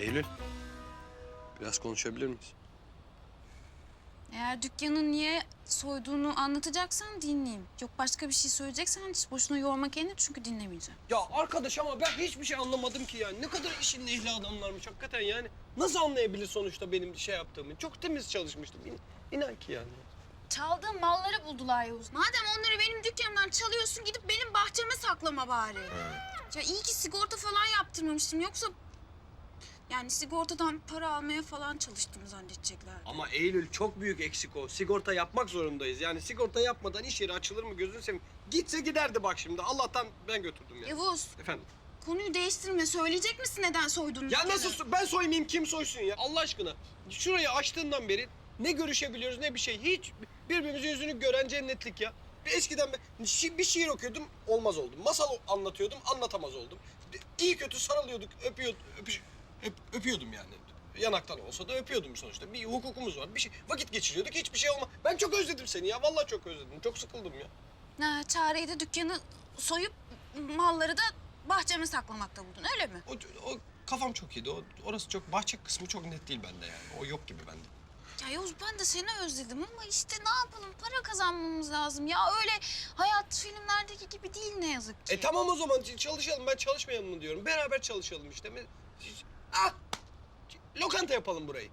Eylül. Biraz konuşabilir miyiz? Eğer dükkanı niye soyduğunu anlatacaksan dinleyeyim. Yok başka bir şey söyleyeceksen hiç boşuna yorma kendini çünkü dinlemeyeceğim. Ya arkadaş ama ben hiçbir şey anlamadım ki yani. Ne kadar işin ehli adamlarmış hakikaten yani. Nasıl anlayabilir sonuçta benim şey yaptığımı? Çok temiz çalışmıştım. İn, inan ki yani. Çaldığın malları buldular Yavuz. Madem onları benim dükkanımdan çalıyorsun gidip benim bahçeme saklama bari. Ya iyi ki sigorta falan yaptırmamıştım yoksa... Yani sigortadan para almaya falan çalıştığımı zannedecekler. Ama Eylül çok büyük eksik o. Sigorta yapmak zorundayız. Yani sigorta yapmadan iş yeri açılır mı gözünü seveyim. Gitse giderdi bak şimdi. Allah'tan ben götürdüm ya. Yavuz Efendim? konuyu değiştirme. Söyleyecek misin neden soyduğunu? Ya dükkanı? nasıl so- ben soymayayım kim soysun ya Allah aşkına. Şurayı açtığından beri ne görüşebiliyoruz ne bir şey. Hiç birbirimizin yüzünü gören cennetlik ya. Eskiden ben şi- bir şiir okuyordum olmaz oldum. Masal anlatıyordum anlatamaz oldum. İyi kötü sarılıyorduk öpüyordum, öpüş, öp- öpüyordum yani. Yanaktan olsa da öpüyordum sonuçta. Bir hukukumuz var. Bir şey vakit geçiriyorduk. Hiçbir şey olma. Ben çok özledim seni ya. Vallahi çok özledim. Çok sıkıldım ya. Ha, çareyi de dükkanı soyup malları da bahçeme saklamakta buldun öyle mi? O, o kafam çok iyiydi. O, orası çok bahçe kısmı çok net değil bende yani. O yok gibi bende. Ya Yavuz ben de seni özledim ama işte ne yapalım para kazanmamız lazım. Ya öyle hayat filmlerdeki gibi değil ne yazık ki. E tamam o zaman çalışalım. Ben çalışmayalım mı diyorum. Beraber çalışalım işte. Ah! Lokanta yapalım burayı.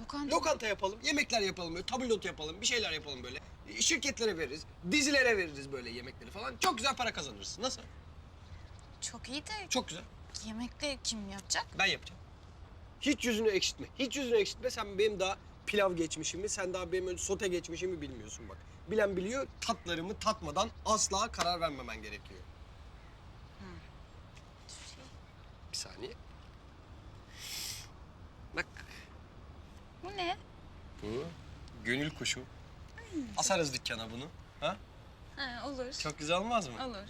Lokanta. Lokanta yapalım. Yemekler yapalım. Böyle tabulot yapalım. Bir şeyler yapalım böyle. Şirketlere veririz. Dizilere veririz böyle yemekleri falan. Çok güzel para kazanırız. Nasıl? Çok iyi de Çok güzel. yemekleri kim yapacak? Ben yapacağım. Hiç yüzünü ekşitme. Hiç yüzünü ekşitme. Sen benim daha pilav geçmişimi, sen daha benim önce sote geçmişimi bilmiyorsun bak. Bilen biliyor. Tatlarımı tatmadan asla karar vermemen gerekiyor. Bir saniye. Bak Bu ne? bu gönül kuşu. Asarız dükkana bunu. Ha? Ha, olur. Çok güzel olmaz mı? Olur.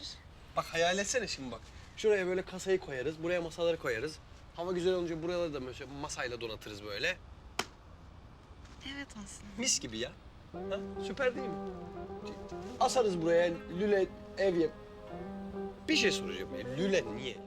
Bak hayal etsene şimdi bak. Şuraya böyle kasayı koyarız, buraya masaları koyarız. Hava güzel olunca buraları da böyle masayla donatırız böyle. Evet aslında. Mis gibi ya. Ha? Süper değil mi? Asarız buraya lüle ev yap. Bir şey soracağım. Lüle niye lüle?